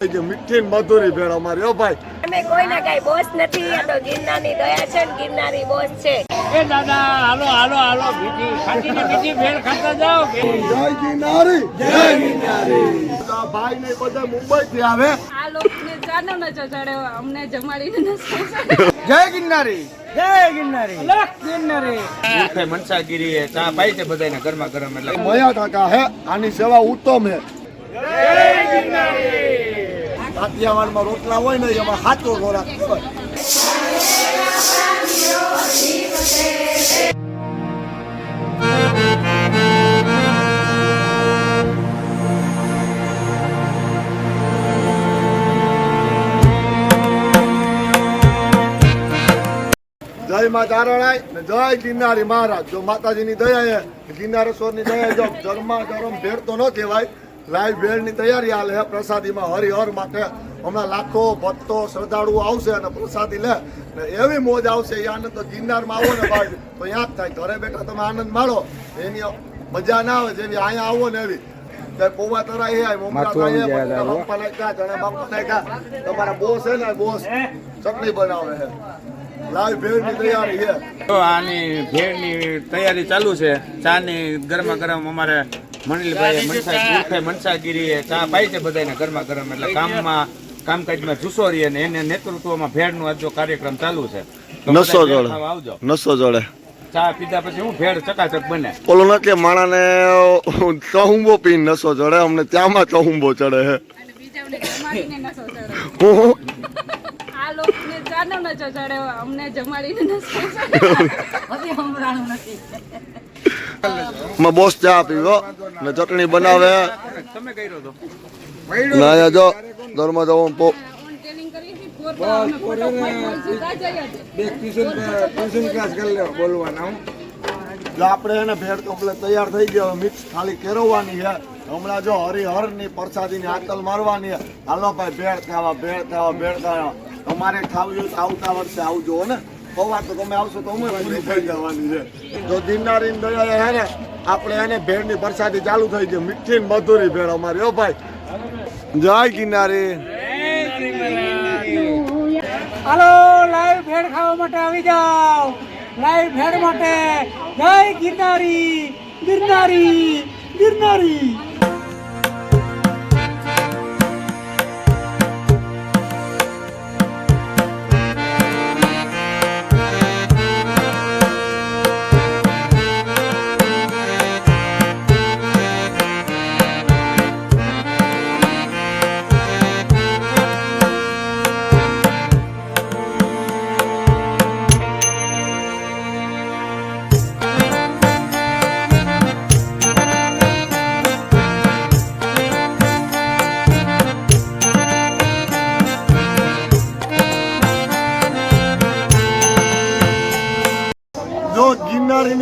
જે મીઠી ને મધુરી ભેળ અમારી. ઓ ભાઈ. અમે કોઈના કઈ બોસ નથી આ તો ગિરનારની દયા છે ને ગિરનારી બોસ છે. એ દાદા હાલો હાલો હાલો બીજી ખાટી ને બીજી ભેળ ખાતા જાઓ જય ગિરનારી જય ગિરનારી. ભાઈ ને બધા મુંબઈ થી આવે. આ લોકોને જાનો ન ચડે અમને જમાડીને નચો જય ગિરનારી મૂર્ખે મનસાગીરી એ ચા પાઈ છે બધાને ગરમા ગરમ એટલે. મયા કાકા હે આની સેવા ઉત્તમ હે. કાઠિયાવાડમાં રોટલા હોય ને એમાં સાચો ખોરાક. જય મા તારણાય ને જય ગિરનારી મહારાજ જો માતાજીની દયા ગિરનારેશ્વરની દયા જો ગરમા ધર્મ ભેડતો ન કહેવાય લાઈવ ભેળની તૈયારી હાલે છે પ્રસાદીમાં હરિહર માટે. હમણાં લાખો ભક્તો શ્રદ્ધાળુઓ આવશે અને પ્રસાદી લે. ને એવી મોજ આવશે એ આનંદ તો ગિરનારમાં આવો ને ભાઈ. તો યાદ થાય ઘરે બેઠા તમે આનંદ માણો. એની મજા ના આવે જેવી અહીંયા આવો ને એવી. પૌવા નાખ્યા નાખ્યા તમારા બોસ છે ને બોસ ચટણી બનાવે છે તૈયારી છે આની ભેળની તૈયારી ચાલુ છે. ચાની ગરમા ગરમ અમારે મનીલભાઈ મનસા મનસાગીરી એ ચા પાઈ છે બધાને ગરમા ગરમ. એટલે કામમાં કામકાજમાં જુસ્સો રહીએ ને એને નેતૃત્વમાં ભેળનો આજો કાર્યક્રમ ચાલુ છે. નસો જોડે. આવજો. નસો જોડે. ચા પીધા પછી હું ભેળ ચકાચક બને. ઓલો નથી માણાને ચહુંબો પીને નસો ચડે અમને ત્યાંમાં ચહુંબો ચડે હું. અમને જમાડીને માં બોસ ચા પીવો ને ચટણી બનાવે. ના ને જો ધર્મ જવું પો આપણે એને ભેળ કમ્પ્લેટ તૈયાર થઈ ગયો, મિક્સ ખાલી કેરવવાની છે. હમણાં જો હરિહરની પ્રસાદીની આતલ મારવાની છે. હાલો ભાઈ, ભેળ ખાવા ભેળ ખાવા ભેળ ખાવા. તમારે ખાવી આવતા વર્ષે આવજો ને. પૌવા તો તમે આવશો તો અમે પૂરી થઈ જવાની છે. જો દિનારી દયા હે ને, આપણે એને ભેળની વરસાદી ચાલુ થઈ ગઈ. મીઠી મધુરી ભેળ અમારી. ઓ ભાઈ. જય ગિરનારી હાલો, લાઈવ ભેળ ખાવા માટે આવી જાઓ. લાઈવ ભેળ માટે જય ગિરનારી ગિરનારી ગિરનારી.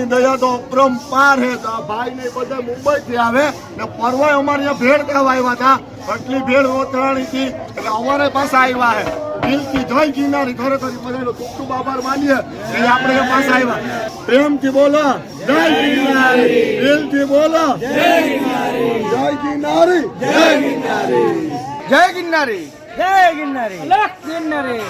દયા તો અપરંપાર હે ભાઈ ને બધા મુંબઈ થી આવે ને પરવાય અમારે અહીંયા ભેળ કહેવા આવ્યા હતા આટલી ભેળ ઓતરાણી હતી એટલે અમારે પાસે આવ્યા હે દિલથી જય ગિરનારી ખરેખર બધાનો ખૂબ ખૂબ આભાર માનીએ એટલે આપણે પાસે આવ્યા પ્રેમથી બોલો જય ગિરનારી દિલથી બોલો જય ગિરનારી જય ગિરનારી જય ગિરનારી જય ગિરનારી જય ગિરનારી જય ગિરનારી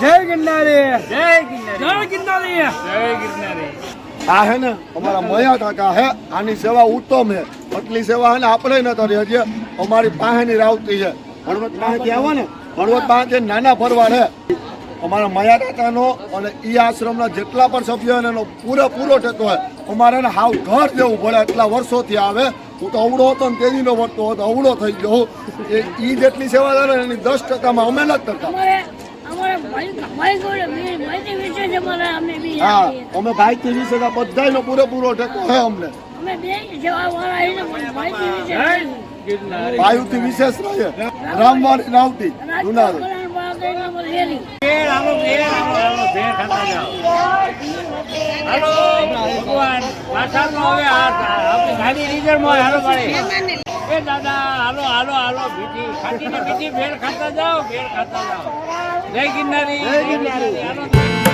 જય ગિરનારી જય ગિરનારી જય ગિરનારી આ હે ને, અમારા મયા કાકા હે, આની સેવા ઉત્તમ હે. આટલી સેવા હે ને આપણે ન કરી હજી અમારી પાસેની રાવતી છે હળવદ પાસેથી આવો ને હળવદ પાસે નાના ફરવા હે. અમારા મયા કાકાનો અને ઈ આશ્રમના જેટલા પણ સભ્યો હોય એનો પૂરેપૂરો ટેકો હોય અમારે ને હાવ ઘર જેવું પડે એટલા વર્ષોથી આવે, હું તો અવળો હતો ને તેજીનો વર્તો હતો, અવળો થઈ ગયો એ ઈ જેટલી સેવા કરે ને, એની દસ ટકામાં અમે નથી કરતા. અમારે અમારે ભાઈ ભાઈ છે બધા નો અમે હા. અમે પૂરેપૂરો ટેકો હે અમને અમે નહીં. વાયુથી વિશેષ રહે રામવાણી નાવતી જુનાગઢ હેરી. ભગવાન તો હવે આપણી ગાડી રિઝર્વમાં હાલો મારે એ દાદા, હાલો હાલો હાલો, બીજી ખાટી બીજી, ભેળ ખાતા જાઓ, ભેળ ખાતા જાઓ. જય ગિરનારી જય ગિરનારી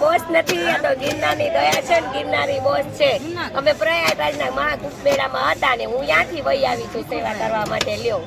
બોસ નથી, આ તો ગિરનારની દયા છે ને ગિરનારી બોસ છે. અમે પ્રયાગરાજના મહાકુંભ મેળામાં હતા ને હું ત્યાંથી વહી આવી છું સેવા કરવા માટે, લ્યો.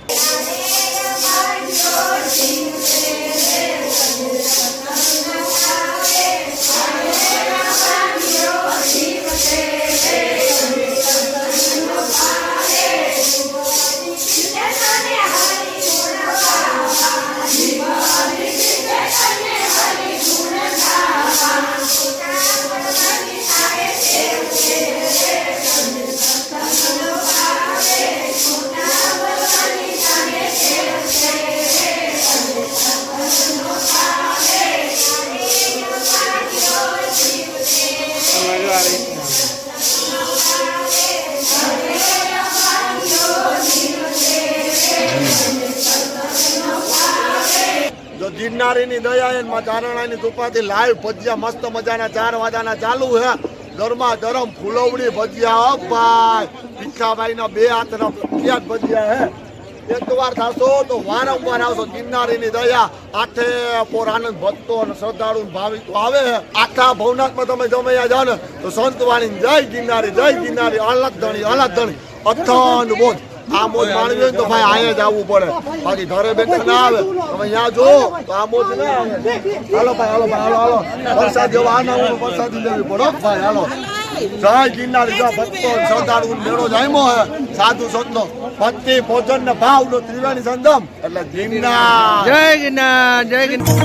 જો ગિરનારીની દયા એ ચારણાની કૃપાથી લાઈવ ભજીયા, મસ્ત મજાના ચાર વાજાના ચાલુ હે. ગરમા ગરમ ફૂલવડી ભજીયા, હો ભાઈ. ભીખાભાઈ ના બે હાથના પ્રખ્યાત ભજીયા હે. એક વાર થશો તો વારંવાર આવશો ગિરનારીની દયા. આઠે પોર આનંદ ભક્તો અને શ્રદ્ધાળુ ભાવિકો આવે આખા ભવનાથમાં તમે જમૈયા જાઓ ને તો સંતવાણી, જય ગિરનારી જય ગિરનારી, અલગ ધણી અલગ ધણી. અથાન બોધ. આ મોજ માણવી હોય તો ભાઈ અહીંયા જ પડે. બાકી ઘરે બેઠા ના આવે. તમે અહીંયા જો, તો આ ના આવે. હાલો ભાઈ હાલો ભાઈ, હાલો હાલો. વરસાદ જેવો આ ના હોય વરસાદી લેવી પડો. ભાઈ, હાલો. જય ગિરનારી, જય ભક્તો, શ્રદ્ધાળુ સાધુ સંતો ભક્તિ, ભોજન ને ભાવ નો ત્રિવેણી સંગમ. એટલે ગિરનાર. જય ગિરનાર જય ગિરનાર.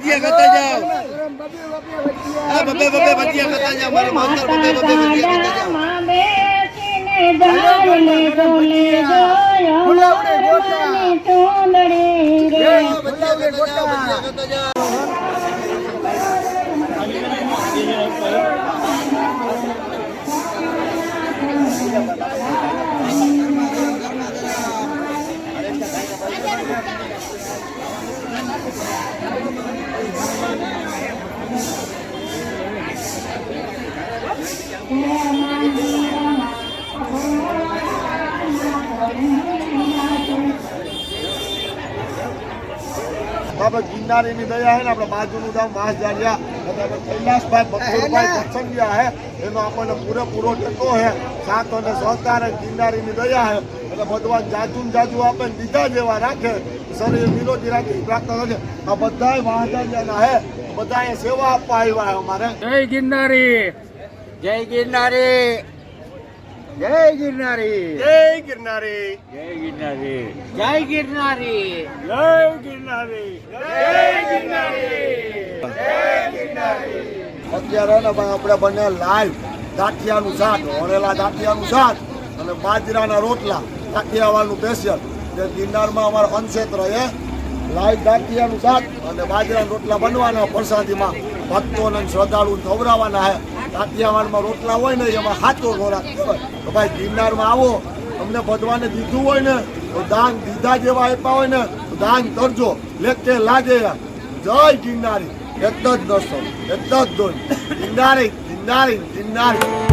ભજીયા ખાતા જાઓ. આ બબે બબે ભજીયા ખાતા જાઓ મારા માસ્તર બબે બબે ભજીયા ખાતા જાઓ. બાબા ગિરનારીની દયા હે ને આપણે બાજુનું ગામ માસજારિયા અને આપણે કૈલાસભાઈ બખોરભાઈ પસંદિયા હે એનો આપણને પૂરેપૂરો ટેકો હે સાથ અને સહકાર ગિરનારીની દયા હે એટલે ભગવાન જાજુ જાજુ આપે લીધા દીધા જેવા રાખે. શરીર વિરોધી રાખે પ્રાપ્ત પ્રાર્થના છે આ બધાય મહાજારિયાના હે બધાએ સેવા આપવા આવ્યા હે અમારે. જય ગિરનારી. જય ગિરનારી. જય ગિરનારી. જય ગિરનારી. જય ગિરનારી. જય ગિરનારી. જય ગિરનારી. અત્યારે ને આપણે બંને લાલ દાંઠિયાનું શાક વણેલા દાંઠિયાનું શાક અને બાજરાના રોટલા કાઠિયાવાડનું સ્પેશિયલ જે ગિરનારમાં અમારા અનક્ષેત્ર એ લાઈવ દાંઠિયાનું શાક અને બાજરાના રોટલા બનવાના પ્રસાદીમાં ભક્તોને અને શ્રદ્ધાળુઓને ખવડાવવાના હે કાઠિયાવાડમાં રોટલા હોય ને, એમાં સાચો ખોરાક કહેવાય તો ભાઈ ગિરનારમાં આવો તમને ભગવાને દીધું હોય ને, તો દાન દીધા જેવા આપ્યા હોય ને, તો દાન કરજો. લેખે લાગે જય ગિરનારી. એક જ દર્શન, એક જ દોન ગિરનારી ગિરનારી ગિરનારી.